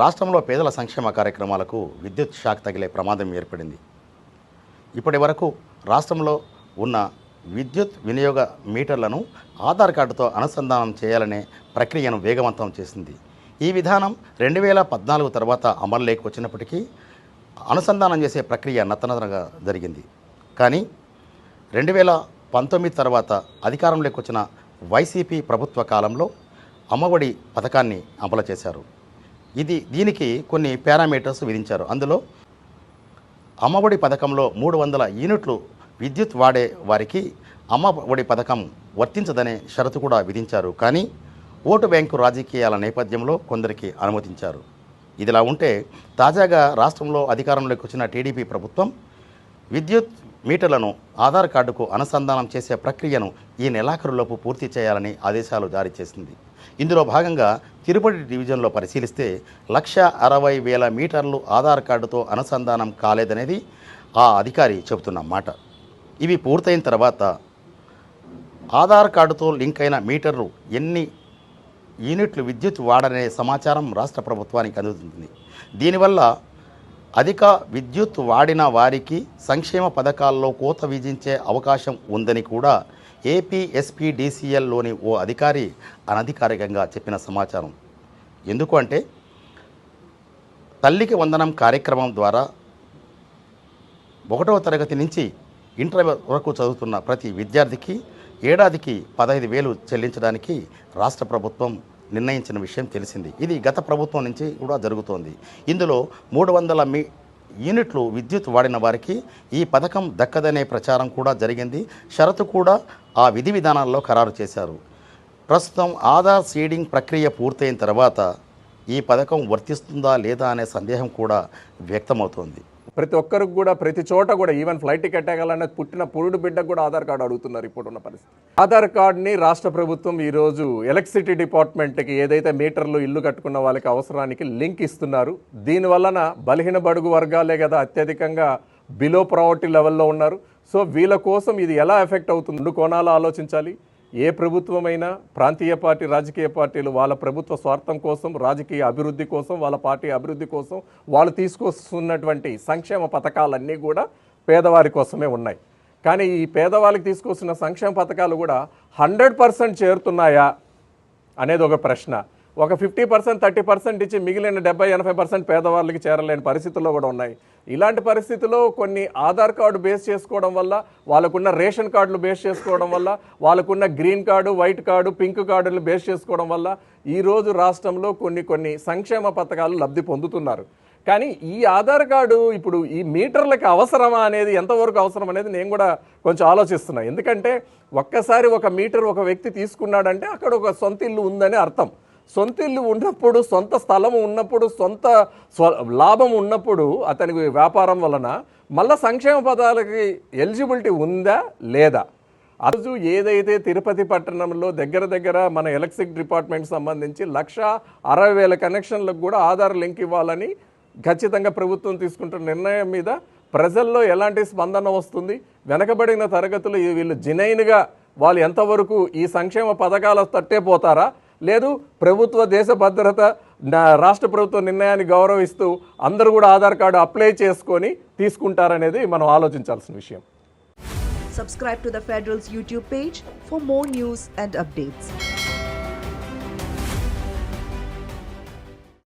రాష్ట్రంలో పేదల సంక్షేమ కార్యక్రమాలకు విద్యుత్ షాక్ తగిలే ప్రమాదం ఏర్పడింది. ఇప్పటి వరకు రాష్ట్రంలో ఉన్న విద్యుత్ వినియోగ మీటర్లను ఆధార్ కార్డుతో అనుసంధానం చేయాలనే ప్రక్రియను వేగవంతం చేసింది. ఈ విధానం రెండు వేల పద్నాలుగు తర్వాత అమలులోకి వచ్చినప్పటికీ అనుసంధానం చేసే ప్రక్రియ నత్తనతనగా జరిగింది. కానీ రెండు వేల పంతొమ్మిది తర్వాత అధికారంలోకి వచ్చిన వైసీపీ ప్రభుత్వ కాలంలో అమ్మఒడి పథకాన్ని అమలు చేశారు. ఇది దీనికి కొన్ని పారామీటర్స్ విధించారు. అందులో అమ్మఒడి పథకంలో మూడు వందల యూనిట్లు విద్యుత్ వాడే వారికి అమ్మఒడి పథకం వర్తించదనే షరతు కూడా విధించారు. కానీ ఓటు బ్యాంకు రాజకీయాల నేపథ్యంలో కొందరికి అనుమతించారు. ఇదిలా ఉంటే తాజాగా రాష్ట్రంలో అధికారంలోకి వచ్చిన టీడీపీ ప్రభుత్వం విద్యుత్ మీటర్లను ఆధార్ కార్డుకు అనుసంధానం చేసే ప్రక్రియను ఈ నెలాఖరులోపు పూర్తి చేయాలని ఆదేశాలు జారీ చేసింది. ఇందులో భాగంగా తిరుపతి డివిజన్లో పరిశీలిస్తే లక్ష అరవై వేల మీటర్లు ఆధార్ కార్డుతో అనుసంధానం కాలేదనేది ఆ అధికారి చెబుతున్న మాట. ఇవి పూర్తయిన తర్వాత ఆధార్ కార్డుతో లింక్ అయిన మీటర్లు ఎన్ని యూనిట్లు విద్యుత్ వాడనే సమాచారం రాష్ట్ర ప్రభుత్వానికి అందుతుంది. దీనివల్ల అధిక విద్యుత్ వాడిన వారికి సంక్షేమ పథకాల్లో కోత విధించే అవకాశం ఉందని కూడా ఏపీఎస్పీడీసీఎల్లోని ఓ అధికారి అనధికారికంగా చెప్పిన సమాచారం. ఎందుకు అంటే తల్లికి వందనం కార్యక్రమం ద్వారా ఒకటవ తరగతి నుంచి ఇంటర్ వరకు చదువుతున్న ప్రతి విద్యార్థికి ఏడాదికి పదహైదు వేలు చెల్లించడానికి రాష్ట్ర ప్రభుత్వం నిర్ణయించిన విషయం తెలిసింది. ఇది గత ప్రభుత్వం నుంచి కూడా జరుగుతోంది. ఇందులో మూడు వందల మీ యూనిట్లు విద్యుత్ వాడిన వారికి ఈ పథకం దక్కదనే ప్రచారం కూడా జరిగింది. షరతు కూడా ఆ విధి విధానాల్లో ఖరారు చేశారు. ప్రస్తుతం ఆధార్ సీడింగ్ ప్రక్రియ పూర్తయిన తర్వాత ఈ పథకం వర్తిస్తుందా లేదా అనే సందేహం కూడా వ్యక్తమవుతోంది. ప్రతి ఒక్కరికి కూడా ప్రతి చోట కూడా ఈవెన్ ఫ్లైట్ టికెట్ ఎగాలన్నా పుట్టిన పురుడు బిడ్డకు కూడా ఆధార్ కార్డు అడుగుతున్నారు ఇప్పుడున్న పరిస్థితి. ఆధార్ కార్డుని రాష్ట్ర ప్రభుత్వం ఈరోజు ఎలక్ట్రిసిటీ డిపార్ట్మెంట్కి ఏదైతే మీటర్లు ఇల్లు కట్టుకున్న వాళ్ళకి అవసరానికి లింక్ ఇస్తున్నారు. దీనివలన బలహీన బడుగు వర్గాలే కదా అత్యధికంగా బిలో ప్రావర్టీ లెవెల్లో ఉన్నారు. సో వీళ్ళ కోసం ఇది ఎలా ఎఫెక్ట్ అవుతుంది? రెండు కోణాలు ఆలోచించాలి. ఏ ప్రభుత్వమైనా ప్రాంతీయ పార్టీ రాజకీయ పార్టీలు వాళ్ళ ప్రభుత్వ స్వార్థం కోసం రాజకీయ అభివృద్ధి కోసం వాళ్ళ పార్టీ అభివృద్ధి కోసం వాళ్ళు తీసుకొస్తున్నటువంటి సంక్షేమ పథకాలన్నీ కూడా పేదవారి కోసమే ఉన్నాయి. కానీ ఈ పేదవాళ్ళకి తీసుకొస్తున్న సంక్షేమ పథకాలు కూడా హండ్రెడ్ పర్సెంట్ చేరుతున్నాయా అనేది ఒక ప్రశ్న. ఒక ఫిఫ్టీ పర్సెంట్ థర్టీ పర్సెంట్ ఇచ్చి మిగిలిన డెబ్బై ఎనభై పర్సెంట్ పేదవాళ్ళకి చేరలేని పరిస్థితుల్లో కూడా ఉన్నాయి. ఇలాంటి పరిస్థితుల్లో కొన్ని ఆధార్ కార్డు బేస్ చేసుకోవడం వల్ల వాళ్ళకున్న రేషన్ కార్డులు బేస్ చేసుకోవడం వల్ల వాళ్ళకున్న green card white card pink కార్డులు బేస్ చేసుకోవడం వల్ల ఈరోజు రాష్ట్రంలో కొన్ని కొన్ని సంక్షేమ పథకాలు లబ్ధి పొందుతున్నారు. కానీ ఈ ఆధార్ కార్డు ఇప్పుడు ఈ మీటర్లకు అవసరమా అనేది ఎంతవరకు అవసరం అనేది నేను కూడా కొంచెం ఆలోచిస్తున్నాను ఎందుకంటే ఒక్కసారి ఒక మీటర్ ఒక వ్యక్తి తీసుకున్నాడంటే అక్కడ ఒక సొంత ఇల్లు ఉందని అర్థం. సొంత ఇల్లు ఉన్నప్పుడు సొంత స్థలం ఉన్నప్పుడు సొంత స్వ లాభం ఉన్నప్పుడు అతనికి వ్యాపారం వలన మళ్ళా సంక్షేమ పదాలకి ఎలిజిబిలిటీ ఉందా లేదా? అరుజు రోజు ఏదైతే తిరుపతి పట్టణంలో దగ్గర దగ్గర మన ఎలక్ట్రిక్ డిపార్ట్మెంట్ సంబంధించి లక్ష అరవై వేల కనెక్షన్లకు కూడా ఆధార్ లింక్ ఇవ్వాలని ఖచ్చితంగా ప్రభుత్వం తీసుకుంటున్న నిర్ణయం మీద ప్రజల్లో ఎలాంటి స్పందన వస్తుంది? వెనకబడిన తరగతులు వీళ్ళు జినైన్గా వాళ్ళు ఎంతవరకు ఈ సంక్షేమ పథకాల తట్టే పోతారా? లేదు ప్రభుత్వ దేశ భద్రత రాష్ట్ర ప్రభుత్వ నిర్ణయాన్ని గౌరవిస్తూ అందరూ కూడా ఆధార్ కార్డు అప్లై చేసుకొని తీసుకుంటారనేది మనం ఆలోచించాల్సిన విషయం. Subscribe to the federal's YouTube page for more news and updates